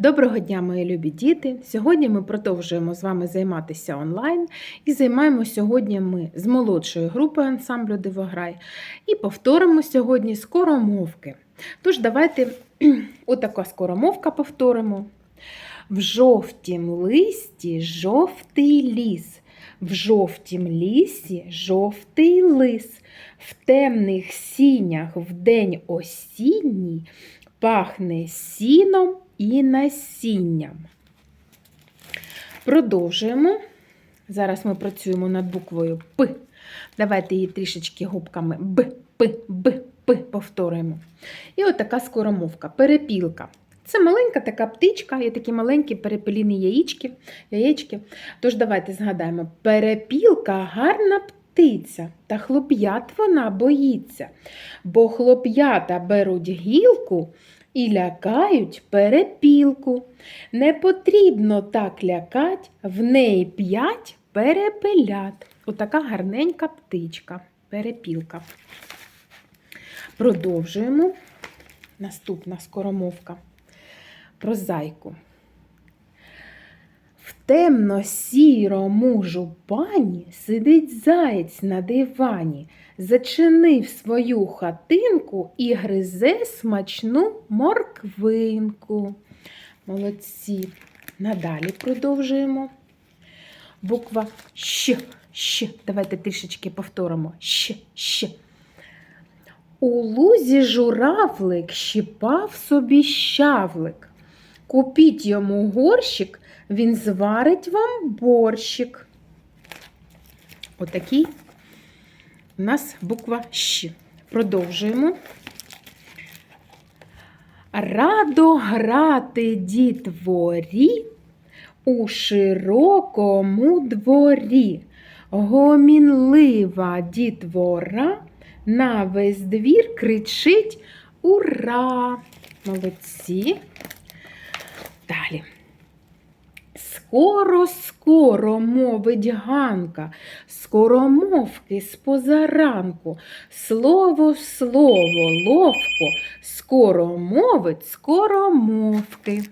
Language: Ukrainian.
Доброго дня, мої любі діти! Сьогодні ми продовжуємо з вами займатися онлайн і займаємо сьогодні ми з молодшою групою ансамблю Дивограй і повторимо сьогодні скоромовки. Тож, давайте отака скоромовка повторимо. В жовтім листі жовтий ліс, в жовтім лісі жовтий лис, в темних сінях в день осінній пахне сіном і насінням. Продовжуємо. Зараз ми працюємо над буквою П. Давайте її трішечки губками Б, П, Б, П повторюємо. І отака скоромовка, перепілка. Це маленька така птичка, є такі маленькі перепеліні яєчки, яєчки. Тож давайте згадаємо: перепілка гарна птиця, та хлоп'ят вона боїться, бо хлоп'ята беруть гілку і лякають перепілку. Не потрібно так лякать, в неї п'ять перепелят. Отака гарненька птичка, перепілка. Продовжуємо. Наступна скоромовка про зайку. Темно-сірому жупані сидить заєць на дивані, зачинив свою хатинку і гризе смачну морквинку. Молодці. Надалі продовжуємо. Буква Щ, Щ. Давайте трішечки повторимо. Щ, Щ. У лузі журавлик щипав собі щавлик. Купіть йому горщик, він зварить вам борщик. Отакий у нас буква Щ. Продовжуємо. Радо грати дітворі у широкому дворі. Гомінлива дітвора на весь двір кричить Ура! Молодці! Далі. Скоро, скоро, мовить Ганка, скоромовки з позаранку, слово слово ловко, скоро мовить скоромовки.